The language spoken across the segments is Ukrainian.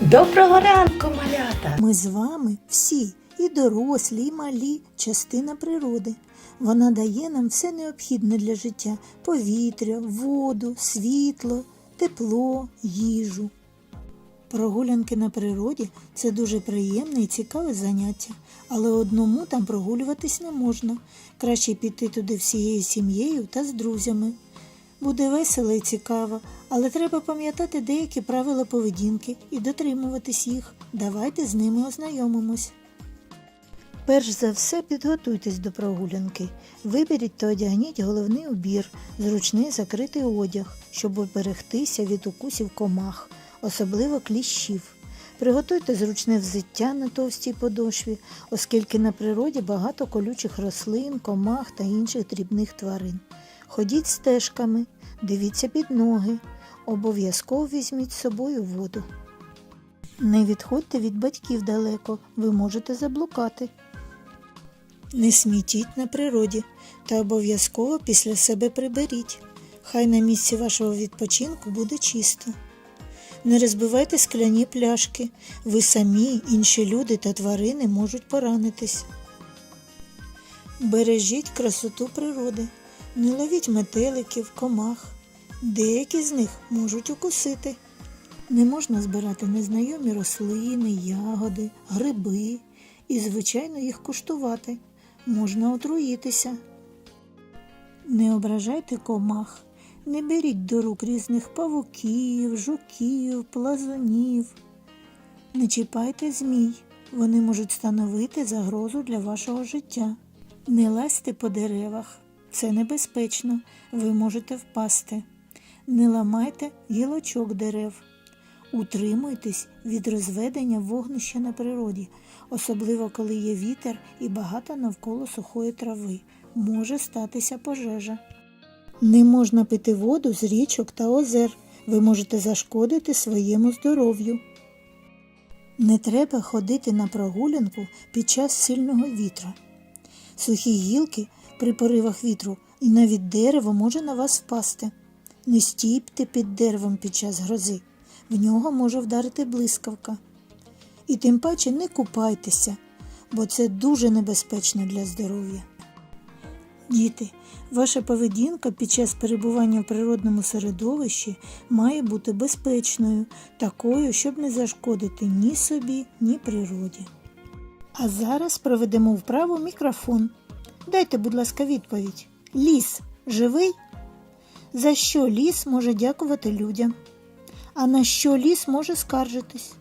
Доброго ранку, малята! Ми з вами всі, і дорослі, і малі, частина природи. Вона дає нам все необхідне для життя: повітря, воду, світло, тепло, їжу. Прогулянки на природі це дуже приємне і цікаве заняття, але одному там прогулюватись не можна. Краще піти туди всією сім'єю та з друзями. Буде весело і цікаво, але треба пам'ятати деякі правила поведінки і дотримуватись їх. Давайте з ними ознайомимось. Перш за все підготуйтесь до прогулянки. Виберіть та одягніть головний убір, зручний закритий одяг, щоб уберегтися від укусів комах, особливо кліщів. Приготуйте зручне взуття на товстій подошві, оскільки на природі багато колючих рослин, комах та інших дрібних тварин. Ходіть стежками, дивіться під ноги, обов'язково візьміть з собою воду. Не відходьте від батьків далеко, ви можете заблукати. Не смітіть на природі та обов'язково після себе приберіть. Хай на місці вашого відпочинку буде чисто. Не розбивайте скляні пляшки. Ви самі, інші люди та тварини можуть поранитись. Бережіть красоту природи. Не ловіть метеликів, комах. Деякі з них можуть укусити. Не можна збирати незнайомі рослини, ягоди, гриби і, звичайно, їх куштувати. Можна отруїтися. Не ображайте комах, не беріть до рук різних павуків, жуків, плазунів. Не чіпайте змій, вони можуть становити загрозу для вашого життя. Не лазьте по деревах, це небезпечно, ви можете впасти. Не ламайте гілочок дерев. Утримуйтесь від розведення вогнища на природі, особливо коли є вітер і багато навколо сухої трави. Може статися пожежа. Не можна пити воду з річок та озер. Ви можете зашкодити своєму здоров'ю. Не треба ходити на прогулянку під час сильного вітру. Сухі гілки при поривах вітру і навіть дерево може на вас впасти. Не стійте під деревом під час грози, в нього може вдарити блискавка. І тим паче не купайтеся, бо це дуже небезпечно для здоров'я. Діти, ваша поведінка під час перебування в природному середовищі має бути безпечною, такою, щоб не зашкодити ні собі, ні природі. А зараз проведемо вправу мікрофон. Дайте, будь ласка, відповідь. Ліс живий? За що ліс може дякувати людям? А на що ліс може скаржитись?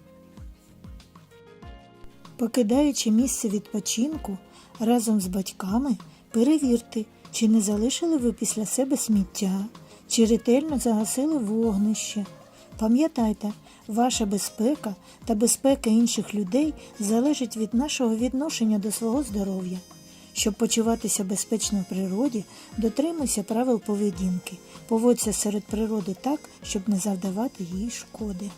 Покидаючи місце відпочинку разом з батьками, перевірте, чи не залишили ви після себе сміття, чи ретельно загасили вогнище. Пам'ятайте, ваша безпека та безпека інших людей залежить від нашого відношення до свого здоров'я. Щоб почуватися безпечно в природі, дотримуйся правил поведінки. Поводься серед природи так, щоб не завдавати їй шкоди.